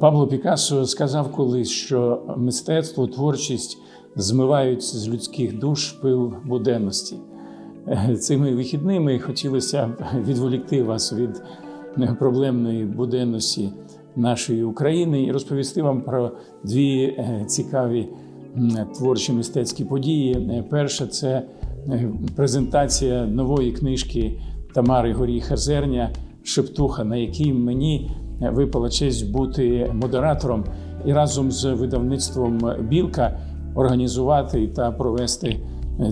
Пабло Пікассо сказав колись, що мистецтво, творчість змивають з людських душ пил буденності. Цими вихідними хотілося б відволікти вас від проблемної буденності нашої України і розповісти вам про дві е, цікаві творчі мистецькі події. Перша це е, презентація нової книжки Тамари Горіха Зерня Шептуха, на якій мені випала честь бути модератором і разом з видавництвом Білка організувати та провести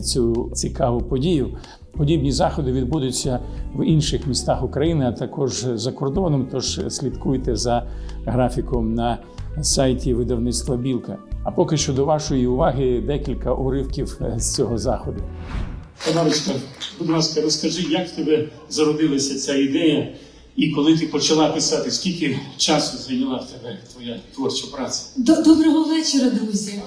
цю цікаву подію. Подібні заходи відбудуться в інших містах України, а також за кордоном. Тож слідкуйте за графіком на сайті видавництва Білка. А поки що до вашої уваги декілька уривків з цього заходу. Тамарочка, будь ласка, розкажи, як в тебе зародилася ця ідея, і коли ти почала писати, скільки часу зайняла в тебе твоя творча праця? До- Доброго вечора, друзі.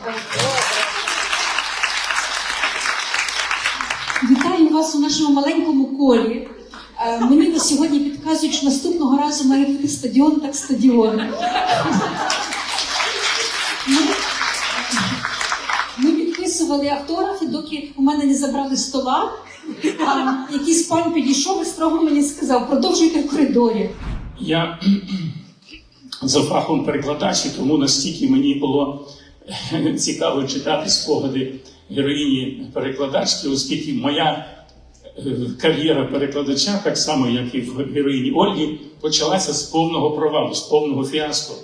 Вітаю вас у нашому маленькому колі. Е, Мені на сьогодні підказують, що наступного разу має бути стадіон, так стадіон. Ми, ми підписували автографи, доки у мене не забрали стола. Якийсь пан підійшов і строго мені сказав: продовжуйте в коридорі. Я за фахом перекладач, і тому настільки мені було цікаво читати спогади героїні перекладачки, оскільки моя е, кар'єра перекладача, так само як і в героїні Ольги, почалася з повного провалу, з повного фіаско.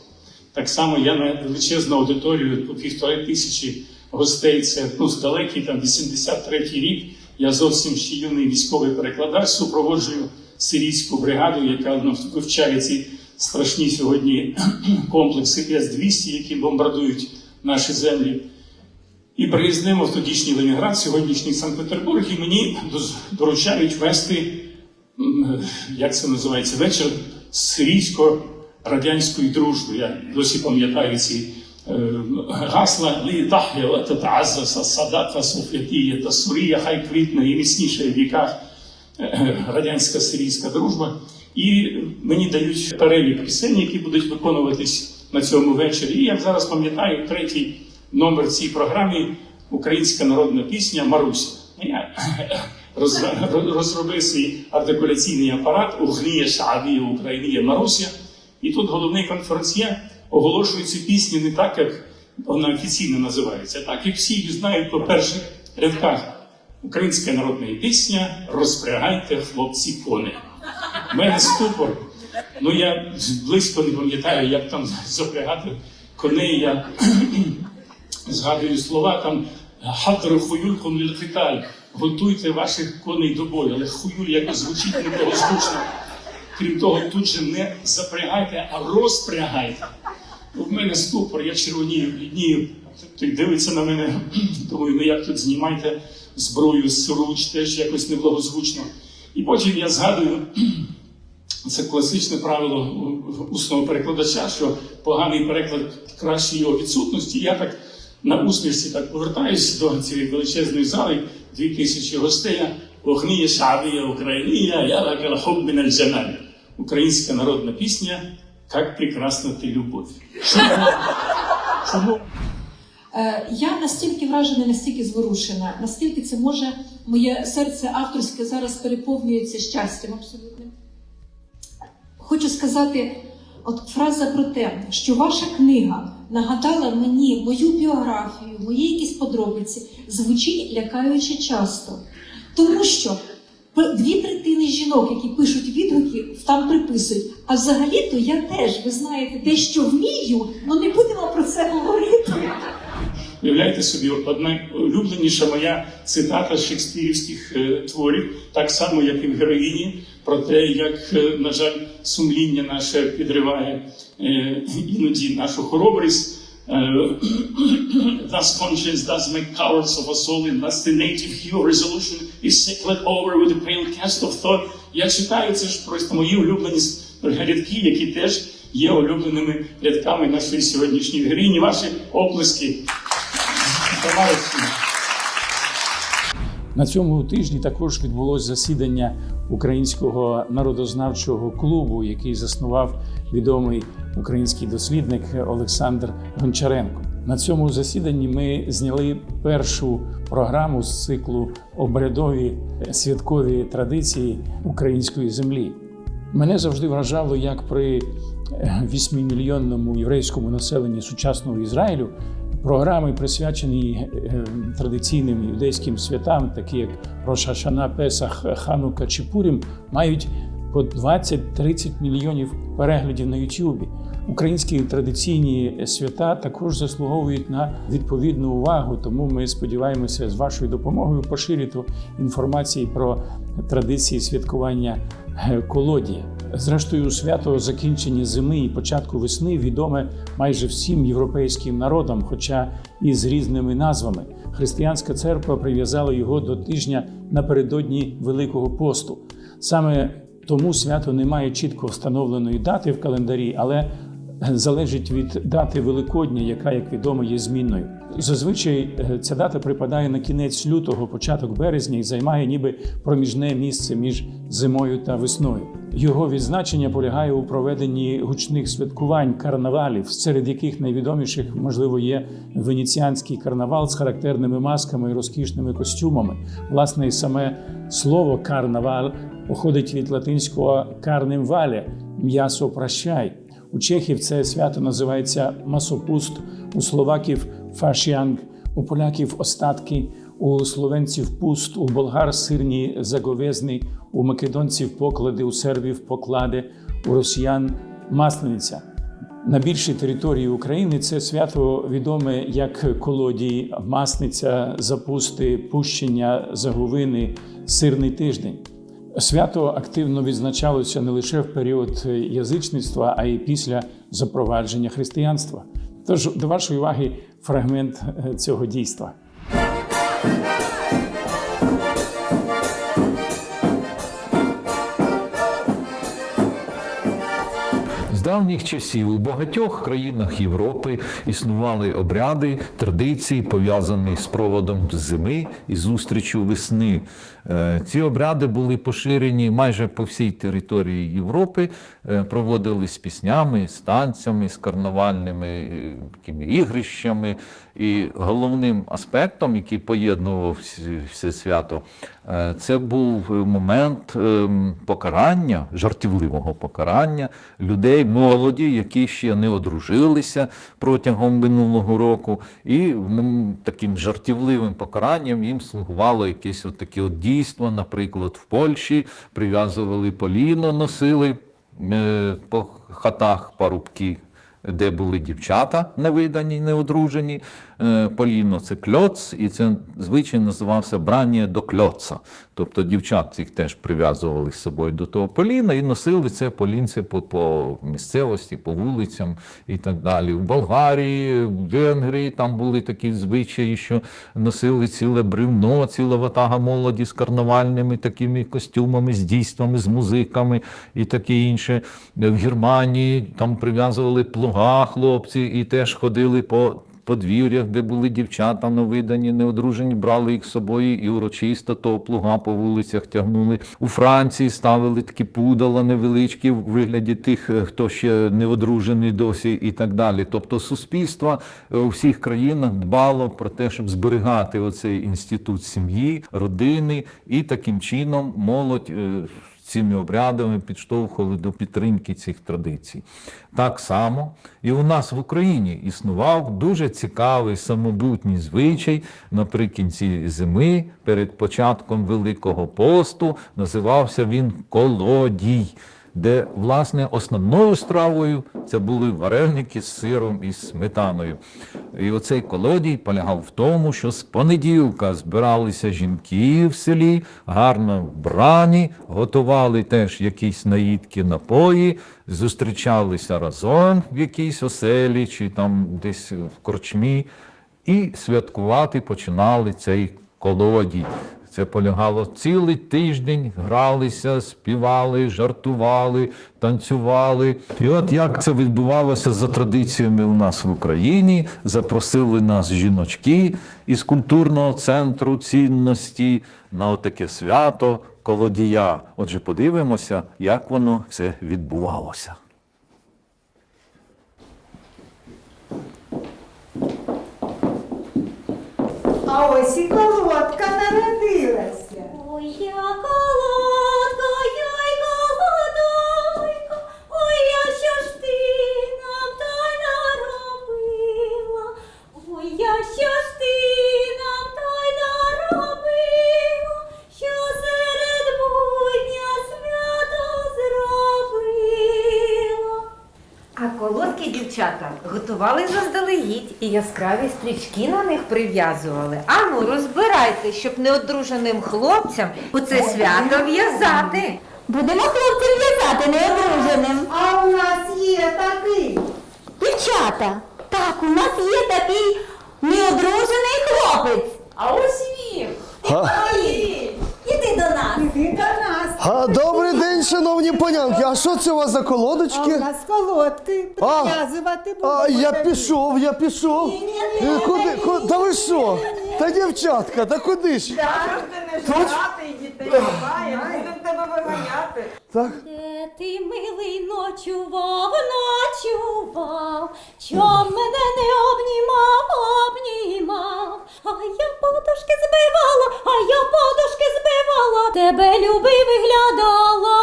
Так само я на величезну аудиторію по півтори тисячі гостей. Це ну, з далекий там 83-й рік. Я зовсім ще юний військовий перекладач супроводжую сирійську бригаду, яка вивчає ці страшні сьогодні комплекси С-200, які бомбардують наші землі. І приїздимо в тодішній Ленінград, сьогоднішній Санкт-Петербург, і мені доручають вести, як це називається, вечір сирійсько-радянської дружби. Я досі пам'ятаю ці гасла «Лі тахя ла татааззаса садата суфлятія та сурія, хай квітне і міцніше в віках е, радянська сирійська дружба. І мені дають перелік пісень, які будуть виконуватись на цьому вечорі. І як зараз пам'ятаю, третій номер цій програмі українська народна пісня Маруся. Я роз- розробив свій артикуляційний апарат Угніє Шаабія Україніє Маруся. І тут головний конференціє оголошує цю пісню не так, як вона офіційно називається, так як всі її знають по перших рядках. Українська народна пісня Розпрягайте хлопці кони. У мене ступор. Ну я близько не пам'ятаю, як там запрягати коней. Я згадую слова там Хадру хуюльком лілхиталь. Готуйте ваших коней до бою, але хуюль якось звучить неблагозвучно. Крім того, тут же не запрягайте, а розпрягайте. У мене ступор, я червонію, бліднію. Той дивиться на мене, думаю, ну як тут знімайте зброю з теж якось неблагозвучно. І потім я згадую, це класичне правило усного перекладача, що поганий переклад краще його відсутності. Я так на усмішці так повертаюся до цієї величезної зали, дві тисячі гостей. Огніє шабія Українія, я лакала хоббіна джаналь. Українська народна пісня Как прекрасна ти любов. Е, Я настільки вражена, настільки зворушена, наскільки це може моє серце авторське зараз переповнюється щастям абсолютним. Хочу сказати, от фраза про те, що ваша книга нагадала мені мою біографію, мої якісь подробиці, звучить лякаюче часто. Тому що дві третини жінок, які пишуть відгуки, там приписують. А взагалі-то я теж, ви знаєте, дещо вмію, але не будемо про це говорити. Уявляєте собі, одна улюбленіша моя цитата з шекспірівських е, творів, так само, як і в героїні, про те, як, е, на жаль, сумління наше підриває е, іноді нашу хоробрість. Е, Thus conscience does make cowards of us all, and thus the native hue resolution is cycled over with a pale cast of thought. Я читаю це ж просто мої улюблені рядки, які теж є улюбленими рядками нашої сьогоднішньої героїні. Ваші оплески. На цьому тижні також відбулось засідання Українського народознавчого клубу, який заснував відомий український дослідник Олександр Гончаренко. На цьому засіданні ми зняли першу програму з циклу обрядові святкові традиції української землі. Мене завжди вражало, як при 8-мільйонному єврейському населенні сучасного Ізраїлю програми, присвячені е, традиційним юдейським святам, такі як Роша Шана, Песах, Ханука чи Пурім, мають по 20-30 мільйонів переглядів на Ютубі. Українські традиційні свята також заслуговують на відповідну увагу. Тому ми сподіваємося з вашою допомогою поширити інформації про традиції святкування е, колодії. Зрештою, свято закінчення зими і початку весни відоме майже всім європейським народам, хоча і з різними назвами. Християнська церква прив'язала його до тижня напередодні Великого посту. Саме тому свято не має чітко встановленої дати в календарі, але залежить від дати Великодня, яка, як відомо, є змінною. Зазвичай е, ця дата припадає на кінець лютого, початок березня і займає ніби проміжне місце між зимою та весною. Його відзначення полягає у проведенні гучних святкувань карнавалів, серед яких найвідоміших, можливо, є венеціанський карнавал з характерними масками і розкішними костюмами. Власне, і саме слово карнавал походить від латинського карнем вале м'ясо прощай. У чехів це свято називається масопуст, у словаків фашіанг, у поляків остатки, у словенців пуст, у болгар сирні заговезни, у македонців поклади, у сербів поклади, у росіян маслениця. На більшій території України це свято відоме як колодії, масниця, запусти, пущення, заговини, сирний тиждень. Свято активно відзначалося не лише в період язичництва, а й після запровадження християнства. Тож до вашої уваги фрагмент е, цього дійства. Давніх часів у багатьох країнах Європи існували обряди, традиції, пов'язані з проводом зими і зустрічю весни. Е, Ці обряди були поширені майже по всій території Європи, е, проводились з піснями, з танцями, з карнавальними е, ігрищами. І головним аспектом, який поєднував все свято, е, це був момент ем, покарання, жартівливого покарання людей, молоді, які ще не одружилися протягом минулого року. І таким жартівливим покаранням їм слугувало якесь от таке от дійство. Наприклад, в Польщі прив'язували поліно, носили е, по хатах парубки де були дівчата невидані, неодружені. Е, Поліно це кльоц, і це звичай називався брання до кльоца. Тобто дівчат цих теж прив'язували з собою до того поліна і носили це полінце по, по місцевості, по вулицям і так далі. В Болгарії, в Венгрії там були такі звичаї, що носили ціле бревно, ціла ватага молоді з карнавальними такими костюмами, з дійствами, з музиками і таке інше. В Германії там прив'язували плуга хлопці і теж ходили по подвір'ях, де були дівчата новидані, неодружені, брали їх з собою і урочисто того плуга по вулицях тягнули. У Франції ставили такі пудала невеличкі в вигляді тих, е, хто ще не одружений досі, і так далі. Тобто суспільство е, у всіх країнах дбало про те, щоб зберігати оцей інститут сім'ї, родини, і таким чином молодь. Цими обрядами підштовхували до підтримки цих традицій. Так само і у нас в Україні існував дуже цікавий самобутній звичай наприкінці зими, перед початком Великого посту. Називався він колодій, де, власне, основною стравою це були вареники з сиром і сметаною. І оцей колодій полягав в тому, що з понеділка збиралися жінки в селі, гарно вбрані, готували теж якісь наїдки, напої, зустрічалися разом в якійсь оселі чи там десь в корчмі, і святкувати починали цей колодій. Це полягало цілий тиждень, гралися, співали, жартували, танцювали. І от як це відбувалося за традиціями у нас в Україні, запросили нас жіночки із культурного центру цінності на отаке свято колодія. Отже, подивимося, як воно все відбувалося. А ось і колодія. ひよこ готували заздалегідь і яскраві стрічки на них прив'язували. Ану, розбирайте, щоб неодруженим хлопцям у це свято в'язати. Будемо хлопців в'язати неодруженим. А у нас є такий. Дівчата, так, у нас є такий неодружений хлопець. А ось він. Іди до нас. Іди до нас. А, добрий день, шановні панянки. А що це у вас за А у колодочки? нас колодки А, прив'язувати будемо. А, я пішов, я пішов. Е, Куди, куди? Та ви що? Та дівчатка, та куди ж? Так? Ти, милий, ночував, ночував, чом мене не обнімав, обнімав, а я подушки збивала, а я подушки збивала, тебе любий виглядала.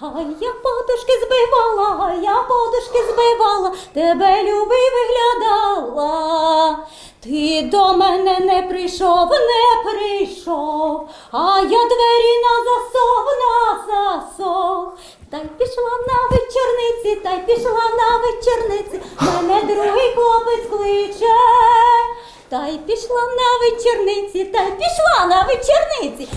А я подушки збивала, а я подушки збивала, тебе любий виглядала. Ти до мене не прийшов, не прийшов, а я двері на засов, на засов. Та й пішла на вечорниці, та й пішла на вечорниці, мене другий хлопець кличе. Та й пішла на вечорниці, та й пішла на вечорниці,